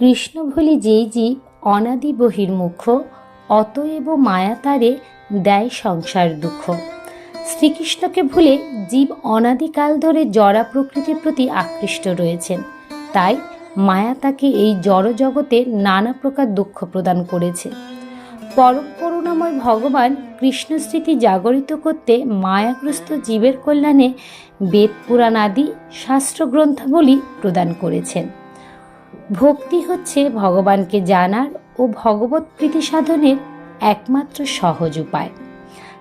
Krishna volley যেই জীব অনাদি বহির্মুখ, অতএব মায়া তারে দেয় সংসার দুঃখ। শ্রীকৃষ্ণকে ভুলে জীব অনাদিকাল ধরে জড়া প্রকৃতির প্রতি আকৃষ্ট রয়েছেন। তাই মায়া তাকে এই জড় জগতে নানা প্রকার দুঃখ প্রদান করেছে। পরম করুণাময় ভগবান কৃষ্ণ স্মৃতি জাগরিত করতে মায়াগ্রস্ত জীবের কল্যাণে বেদ পুরাণ আদি শাস্ত্রগ্রন্থাবলী প্রদান করেছেন। ভক্তি হচ্ছে ভগবানকে জানার ও ভগবত প্রীতি সাধনের একমাত্র সহজ উপায়।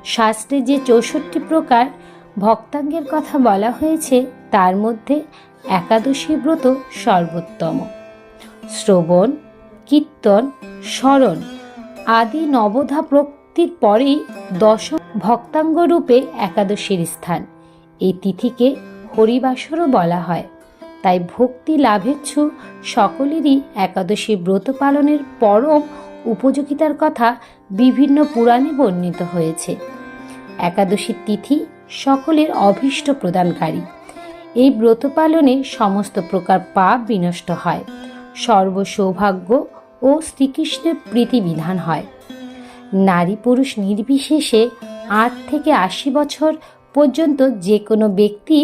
শাস্ত্রে যে চৌষট্টি প্রকার ভক্তাঙ্গের কথা বলা হয়েছে, তার মধ্যে একাদশী ব্রত সর্বোত্তম। শ্রবণ, কীর্তন, স্মরণ আদি নবধা প্রক্তির পরেই দশম ভক্তাঙ্গ রূপে একাদশীর স্থান। এই তিথিকে হরিবাসরও বলা হয়। তাই ভক্তি লাভেচ্ছু সকলেরই একাদশী ব্রত পালনের পরম উপযোগিতার কথা বিভিন্ন পুরাণে বর্ণিত হয়েছে। একাদশীর তিথি সকলের অভীষ্ট প্রদানকারী। এই ব্রত পালনে সমস্ত প্রকার পাপ বিনষ্ট হয়। সর্বসৌভাগ্য ও শ্রীকৃষ্ণের প্রীতি বিধান হয়। নারী পুরুষ নির্বিশেষে আট থেকে আশি বছর পর্যন্ত যে কোনো ব্যক্তি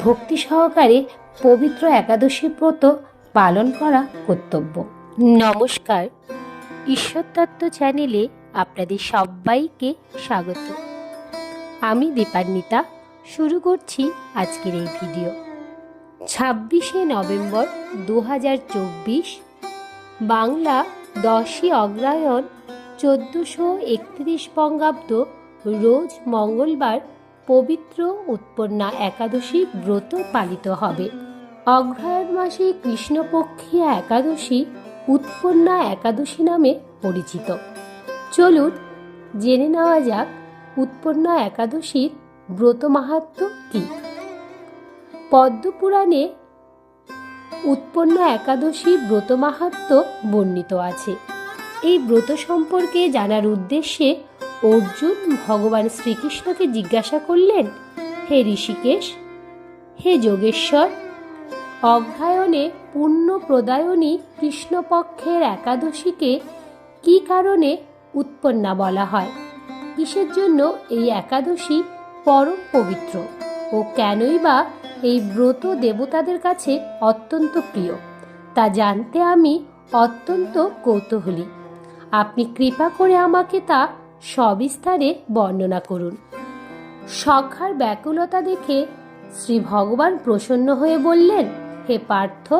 ভক্তি সহকারে পবিত্র একাদশী ব্রত পালন করা কর্তব্য। নমস্কার। ঈশ্বর তত্ত্ব চ্যানেলে আপনাদের সবাইকে স্বাগত। আমি দীপান্বিতা, শুরু করছি আজকের এই ভিডিও। ছাব্বিশে নভেম্বর দু হাজার চব্বিশ, বাংলা দশই অগ্রায়ণ চোদ্দোশো একত্রিশ বঙ্গাব্দ, রোজ মঙ্গলবার পবিত্র উৎপন্না একাদশী ব্রত পালিত হবে। অগ্রহায়ণ মাসে কৃষ্ণপক্ষিয়া একাদশী উৎপন্না একাদশী নামে পরিচিত। চলুন জেনে নেওয়া যাক উৎপন্না একাদশীর ব্রত মাহাত্ম কী। পদ্মপুরাণে উৎপন্ন একাদশী ব্রত মাহাত্ম বর্ণিত আছে। এই ব্রত সম্পর্কে জানার উদ্দেশ্যে অর্জুন ভগবান শ্রীকৃষ্ণকে জিজ্ঞাসা করলেন, হে ঋষিকেশ, হে যোগেশ্বর, অগ্রায়ণে পুণ্য প্রদায়নী কৃষ্ণপক্ষের একাদশীকে কি কারণে উৎপন্না বলা হয়? কিসের জন্য এই একাদশী পরম পবিত্র? ও কেনই বা এই ব্রত দেবতাদের কাছে অত্যন্ত প্রিয়? তা জানতে আমি অত্যন্ত কৌতূহলী। আপনি কৃপা করে আমাকে তা সবিস্তারে বর্ণনা করুন। সখার ব্যাকুলতা দেখে শ্রী ভগবান প্রসন্ন হয়ে বললেন, হে পার্থ,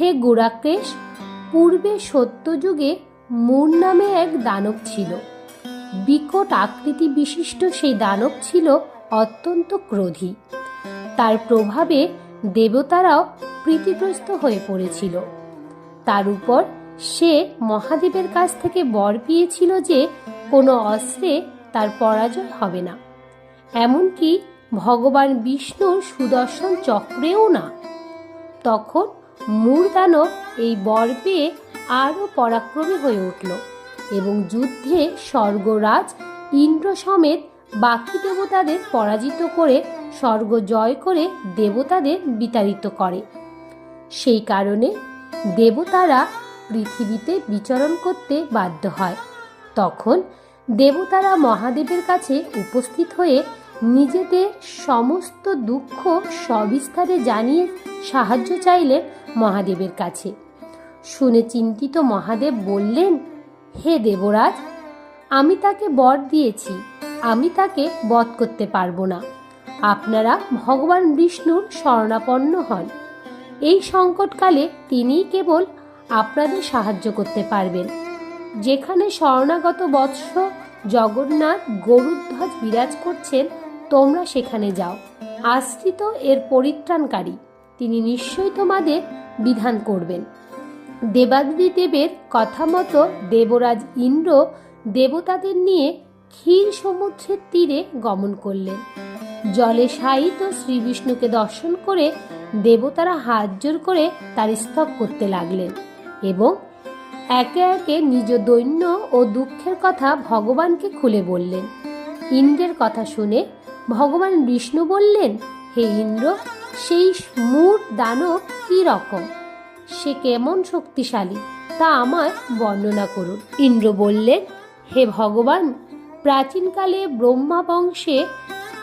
হে গুড়াকেশ পূর্বে সত্যযুগে মূর নামে এক দানব ছিল। বিকট আকৃতি বিশিষ্ট সেই দানব ছিল অত্যন্ত ক্রোধী। তার প্রভাবে দেবতারাও প্রীতিগ্রস্ত হয়ে পড়েছিল। তার উপর সে মহাদেবের কাছ থেকে বর পেয়েছিল যে কোনো অস্ত্রে তার পরাজয় হবে না। এমনকি ভগবান বিষ্ণুর সুদর্শন চক্রেও না। তখন মূর্দানব এই বর পেয়ে আরও পরাক্রমী হয়ে উঠল এবং যুদ্ধে স্বর্গরাজ ইন্দ্র সমেত বাকি দেবতাদের পরাজিত করে স্বর্গ জয় করে দেবতাদের বিতাড়িত করে। সেই কারণে দেবতারা পৃথিবীতে বিচরণ করতে বাধ্য হয়। তখন দেবতারা মহাদেবের কাছে উপস্থিত হয়ে নিজেদের সমস্ত দুঃখ সবিস্তারে জানিয়ে সাহায্য চাইলেন মহাদেবের কাছে। শুনে চিন্তিত মহাদেব বললেন, হে দেবরাজ, আমি তাকে বর দিয়েছি, আমি তাকে বধ করতে পারব না। আপনারা ভগবান বিষ্ণুর শরণাপন্ন হন। এই সংকটকালে তিনিই কেবল আপনাদের সাহায্য করতে পারবেন। যেখানে শরণাগত বৎস জগন্নাথ গরুধ্বজ বিরাজ করছেন, তোমরা সেখানে যাও। আশ্রিত এর পরিত্রাণকারী, তিনি নিশ্চয়ই তোমাদের বিধান করবেন। দেবাদিদি দেবের কথা মতো দেবরাজ ইন্দ্র দেবতাদের নিয়ে ক্ষীর সমুদ্রের তীরে গমন করলেন। জলে শায়িত শ্রীবিষ্ণুকে দর্শন করে দেবতারা হাত জোর করে তার স্তব করতে লাগলেন এবং একে একে নিজ দৈন্য ও দুঃখের কথা ভগবানকে খুলে বললেন। ইন্দ্রের কথা শুনে ভগবান বিষ্ণু বললেন, হে ইন্দ্র, সেই মূর দানব কি রকম? সে কেমন শক্তিশালী, তা আমায় বর্ণনা করুন। ইন্দ্র বললেন, হে ভগবান, প্রাচীনকালে ব্রহ্মা বংশে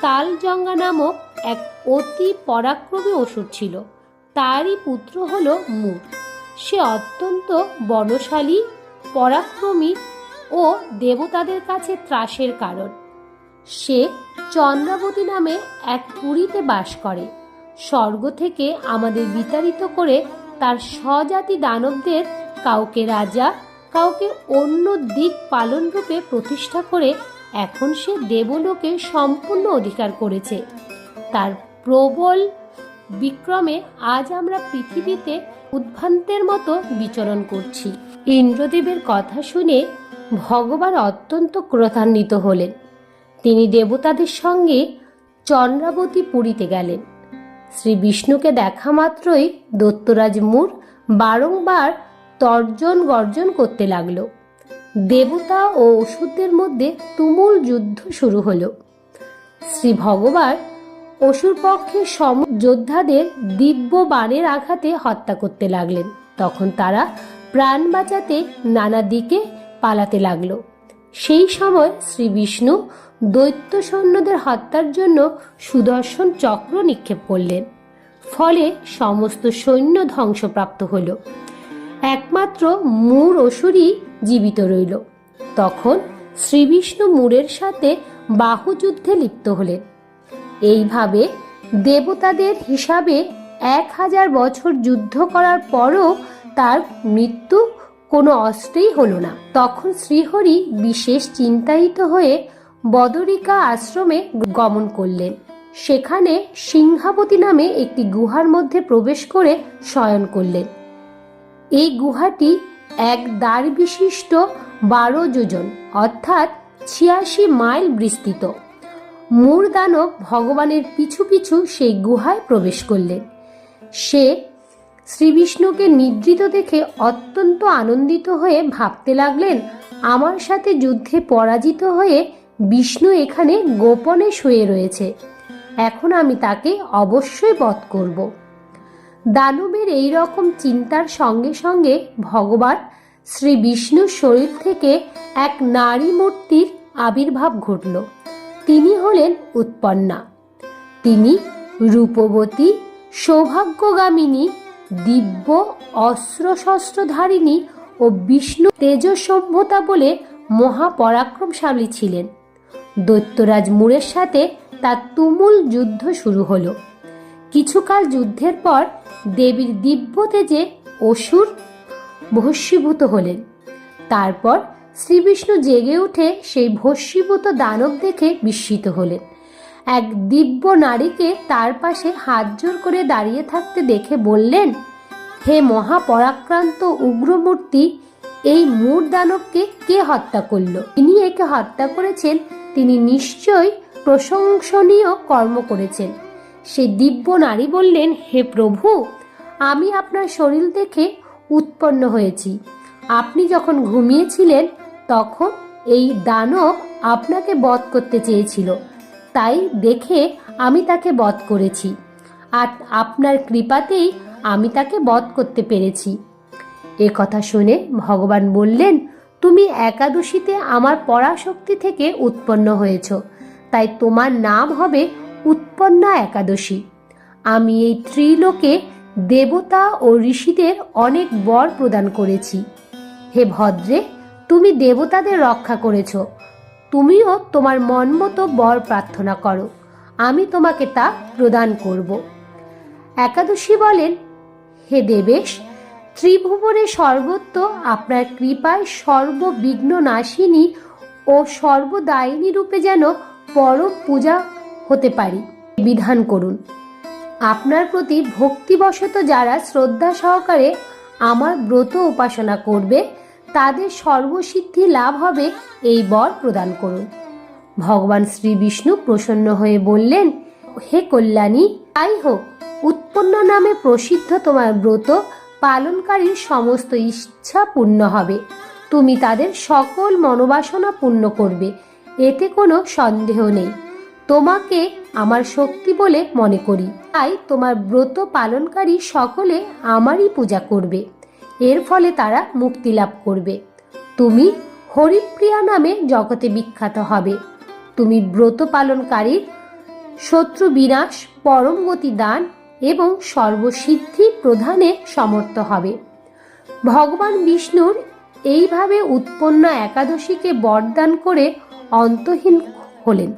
তালজঙ্গা নামক এক অতি পরাক্রমী অসুর ছিল। তারই পুত্র হল মুর সে অত্যন্ত বনশালী, পরাক্রমী ও দেবতাদের কাছে ত্রাসের কারণ। সে চন্দ্রাবতী নামে এক পুরীতে বাস করে। স্বর্গ থেকে আমাদের বিতাড়িত করে তার স্বজাতি দানবদের কাউকে রাজা, কাউকে অন্য দিক পালন রূপে প্রতিষ্ঠা করে এখন সে দেবলোকে সম্পূর্ণ অধিকার করেছে। তার প্রবল বিক্রমে আজ আমরা পৃথিবীতে উদ্ভ্রান্তের মতো বিচরণ করছি। ইন্দ্রদেবের কথা শুনে ভগবান অত্যন্ত ক্রোধান্বিত হলেন। তিনি দেবতাদের সঙ্গে চন্দ্রাবতী পুরীতে গেলেন। শ্রী বিষ্ণুকে দেখা মাত্রই দত্তরাজ মুর বারংবার তর্জন গর্জন করতে লাগল। দেবতা ও ওষুধদের মধ্যে তুমুল যুদ্ধ শুরু হলো। শ্রী ভগবান অসুর পক্ষে সম যোদ্ধাদের দিব্য বাণের আঘাতে হত্যা করতে লাগলেন। তখন তারা প্রাণ বাঁচাতে নানা দিকে পালাতে লাগল। সেই সময় শ্রী বিষ্ণু দৈত্য সৈন্যদের হত্যার জন্য সুদর্শন চক্র নিক্ষেপ করলেন। ফলে সমস্ত সৈন্য ধ্বংসপ্রাপ্ত হল। একমাত্র মূর অসুরই জীবিত রইল। তখন শ্রীবিষ্ণু মূরের সাথে বাহুযুদ্ধে লিপ্ত হলেন। এইভাবে দেবতাদের হিসাবে এক হাজার বছর যুদ্ধ করার পরও তার মৃত্যু কোনো অস্ত্রেই হলো না। তখন শ্রীহরি বিশেষ চিন্তায়িত হয়ে বদরিকা আশ্রমে গমন করলেন। সেখানে সিংহাবতী নামে একটি গুহার মধ্যে প্রবেশ করে শয়ন করলেন। এই গুহাটি এক দ্বার বিশিষ্ট বারো যোজন, অর্থাৎ ছিয়াশি মাইল বিস্তৃত। মূর দানব ভগবানের পিছু পিছু সেই গুহায় প্রবেশ করলেন। সে শ্রীবিষ্ণুকে নিদ্রিত দেখে অত্যন্ত আনন্দিত হয়ে ভাবতে লাগলেন, আমার সাথে যুদ্ধে পরাজিত হয়ে বিষ্ণু এখানে গোপনে শুয়ে রয়েছে। এখন আমি তাকে অবশ্যই বধ করব। দানবের এই রকম চিন্তার সঙ্গে সঙ্গে ভগবান শ্রী বিষ্ণুর শরীর থেকে এক নারী মূর্তির আবির্ভাব ঘটল। তিনি হলেন উৎপন্না। তিনি রূপবতী, সৌভাগ্যগামিনী, দিব্য অস্ত্রশস্ত্রধারিণী ও বিষ্ণু তেজসভ্যতা বলে মহাপরাক্রমশালী ছিলেন। দৈত্যরাজ মুরের সাথে তার তুমুল যুদ্ধ শুরু হলো। কিছুকাল যুদ্ধের পর দেবীর দিব্য তেজে অসুর ভস্মীভূত হলেন। তারপর শ্রীবিষ্ণু জেগে উঠে সেই ভস্মীভূত দানব দেখে বিস্মিত হলেন। এক দিব্য নারীকে তার পাশে হাত জোর করে দাঁড়িয়ে থাকতে দেখে বললেন, হে মহাপরাক্রান্ত উগ্রমূর্তি, এই মূর দানবকে কে হত্যা করল? তিনি একে হত্যা করেছেন, তিনি নিশ্চয়ই প্রশংসনীয় কর্ম করেছেন। সে দিব্য নারী বললেন, হে প্রভু, আমি আপনার শরীর দেখে উৎপন্ন হয়েছি। আপনি যখন ঘুমিয়েছিলেন তখন এই দানব আপনাকে বধ করতে চেয়েছিল। তাই দেখে আমি তাকে বধ করেছি। আর আপনার কৃপাতেই আমি তাকে বধ করতে পেরেছি। এ কথা শুনে ভগবান বললেন, তুমি একাদশীতে আমার পরাশক্তি থেকে উৎপন্ন হয়েছ। তাই তোমার নাম হবে উৎপন্না একাদশী। আমি এই ত্রিলোকে দেবতা ও ঋষিদের অনেক বর প্রদান করেছি। হে ভদ্রে তুমি দেবতাদের রক্ষা করেছ। তুমিও তোমার মন মতো বর প্রার্থনা করো। আমি তোমাকে তা প্রদান করব। একাদশী বলেন, হে দেবেশ, ত্রিভুবনে সর্বত্র আপনার কৃপায় সর্ববিঘ্ন নাশিনী ও সর্বদায়িনী রূপে যেন পরম পূজা হতে পারি। বিধান করুন। আপনার প্রতি ভক্তিবশত যারা শ্রদ্ধা সহকারে আমার ব্রত উপাসনা করবে তাদের সর্বসিদ্ধি লাভ হবে এই বর প্রদান করুন। ভগবান শ্রী বিষ্ণু প্রসন্ন হয়ে বললেন, হে কল্যাণী, তাই হোক, উৎপন্ন নামে প্রসিদ্ধ তোমার ব্রত পালনকারীর সমস্ত ইচ্ছা পূর্ণ হবে। তুমি তাদের সকল মনোবাসনা পূর্ণ করবে, এতে কোনো সন্দেহ নেই। তোমাকে আমার শক্তি বলে মনে করি। তাই তোমার ব্রত পালনকারী সকলে আমারই পূজা করবে। এর ফলে তারা মুক্তি লাভ করবে। তুমি হরিপ্রিয়া নামে জগতে বিখ্যাত হবে। তুমি ব্রত পালনকারী, শত্রু বিনাশ, পরম গতি দান এবং সর্বসিদ্ধি প্রধানে সমর্থ হবে। ভগবান বিষ্ণুর এইভাবে উৎপন্ন একাদশীকে বরদান করে অন্তহীন হলেন।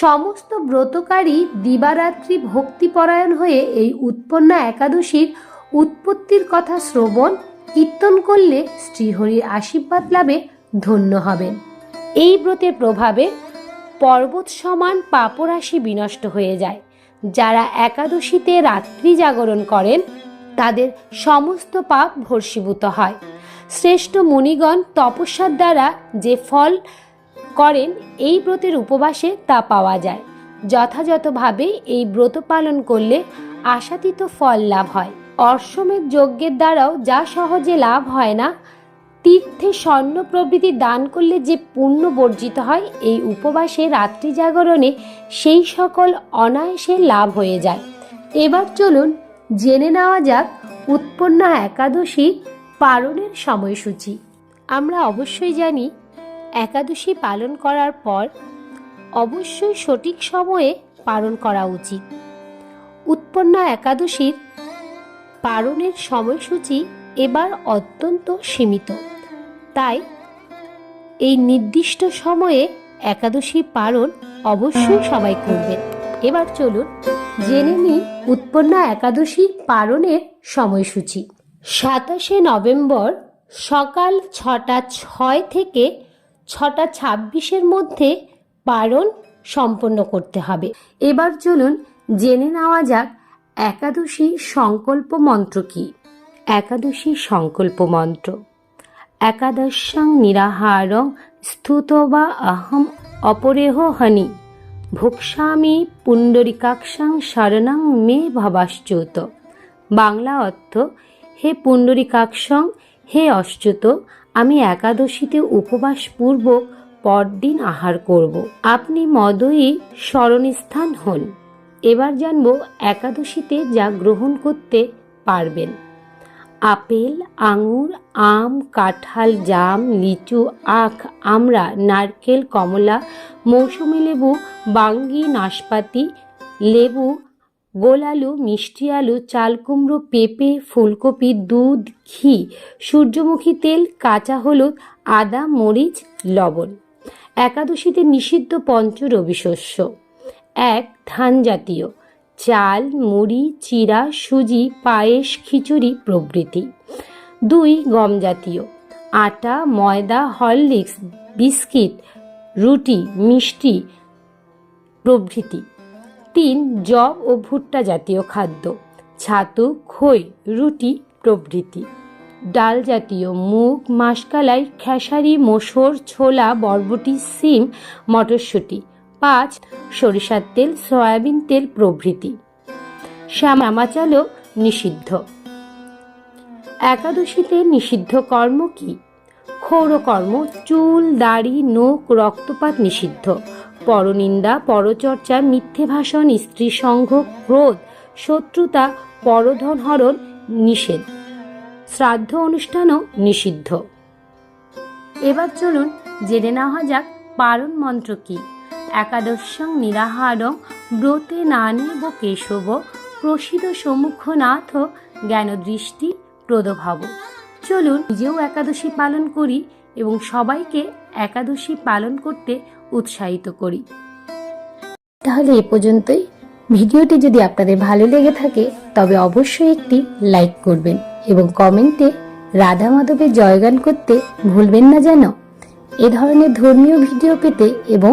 সমস্ত ব্রতকারী দিবারাত্রি ভক্তিপরায়ণ হয়ে এই উৎপন্ন একাদশীর উৎপত্তির কথা শ্রবণ, কীর্তন করলে শ্রীহরির আশীর্বাদ লাভে ধন্য হবেন। এই ব্রতের প্রভাবে পর্বত সমান পাপরাশি বিনষ্ট হয়ে যায়। যারা একাদশীতে রাত্রি জাগরণ করেন, তাদের সমস্ত পাপ ভর্ষীভূত হয়। শ্রেষ্ঠ মুনিগণ তপস্যার দ্বারা যে ফল করেন, এই ব্রতের উপবাসে তা পাওয়া যায়। যথাযথভাবে এই ব্রত পালন করলে আশাতীত ফল লাভ হয়। অশ্বমেধ যজ্ঞের দ্বারাও যা সহজে লাভ হয় না, তীর্থে স্বর্ণ প্রভৃতি দান করলে যে পুণ্য বর্জিত হয়, এই উপবাসে রাত্রি জাগরণে সেই সকল অনায়াসে লাভ হয়ে যায়। এবার চলুন জেনে নেওয়া যাক উৎপন্ন একাদশী পালনের সময়সূচি। আমরা অবশ্যই জানি, একাদশী পালন করার পর অবশ্যই সঠিক সময়ে পালন করা উচিত। উৎপন্ন একাদশীর পালনের সময়সূচি এবার অত্যন্ত সীমিত। তাই এই নির্দিষ্ট সময়ে একাদশী পালন অবশ্যই সবাই করবেন এবার চলুন জেনে নিই উৎপন্ন একাদশী পালনের সময়সূচি। সাতাশে নভেম্বর সকাল ছটা ছয় থেকে ছটা ছাব্বিশের মধ্যে পালন সম্পন্ন করতে হবে। এবার চলুন জেনে নেওয়া যাক একাদশী সংকল্প মন্ত্র কি? একাদশী সংকল্প মন্ত্র। একাদশং নিরাহারং স্থুত বা অহম অপরেহ হনি। ভুক্সামি পুণ্ডরিকাক্ষাং শরণং মে ভবাশ্চ্যুত। বাংলা অর্থ, হে পুণ্ডরিকাক্ষং, হে অচ্যুত আমি একাদশীতে উপবাসপূর্বক পরদিন আহার করব। আপনি মদয়ী স্মরণস্থান হন। এবার জানব একাদশীতে যা গ্রহণ করতে পারবেন। আপেল, আঙুর, আম, কাঁঠাল, জাম, লিচু, আখ আমরা নারকেল, কমলা, মৌসুমি লেবু, বাঙ্গি, নাশপাতি, লেবু গোল আলু মিষ্টি আলু চাল কুমড়ো পেঁপে, ফুলকপি, দুধ, ঘি, সূর্যমুখী তেল, কাঁচা হলুদ, আদা, মরিচ, লবণ। একাদশীতে নিষিদ্ধ পঞ্চ রবিশস্য এক ধান জাতীয়। চাল, মুড়ি চিরা সুজি, পায়েস, খিচুড়ি প্রভৃতি। দুই গম জাতীয়। আটা, ময়দা, হরলিক্স, বিস্কিট, রুটি, মিষ্টি প্রভৃতি। তিন জব ও ভুট্টা জাতীয় খাদ্য। ছাতু, খই, রুটি প্রভৃতি। ডাল জাতীয়। মুগ, মাসকালাই, খেসারি, মসুর, ছোলা, বরবটি, সিম, মটরশুঁটি। পাঁচ সরিষার তেল, সয়াবিন তেল প্রভৃতি। শ্যামাচালও নিষিদ্ধ। একাদশীতে নিষিদ্ধ কর্ম কি? ক্ষৌরকর্ম চুল, দাড়ি নোখ রক্তপাত নিষিদ্ধ। পরনিন্দা, পরচর্চা, মিথ্যে ভাষণ, স্ত্রী সংঘ, ক্রোধ, শত্রুতা, পরধন হরণ নিষেধ। শ্রাদ্ধ অনুষ্ঠানও নিষিদ্ধ। এবার চলুন জেনে নেওয়া যাক পারণ মন্ত্র কি। একাদশং নিরাহারং ব্রতে নানেব কেশব প্রসিদ্ধ সম্মুখনাথ জ্ঞানদৃষ্টি প্রদভাব। চলুন নিজেও একাদশী পালন করি এবং সবাইকে একাদশী পালন করতে উৎসাহিত করি। তাহলে এ পর্যন্তই। ভিডিওটি যদি আপনাদের ভালো লেগে থাকে, তবে অবশ্যই একটি লাইক করবেন এবং কমেন্টে রাধা মাধবের জয়গান করতে ভুলবেন না যেন। এ ধরনের ধর্মীয় ভিডিও পেতে এবং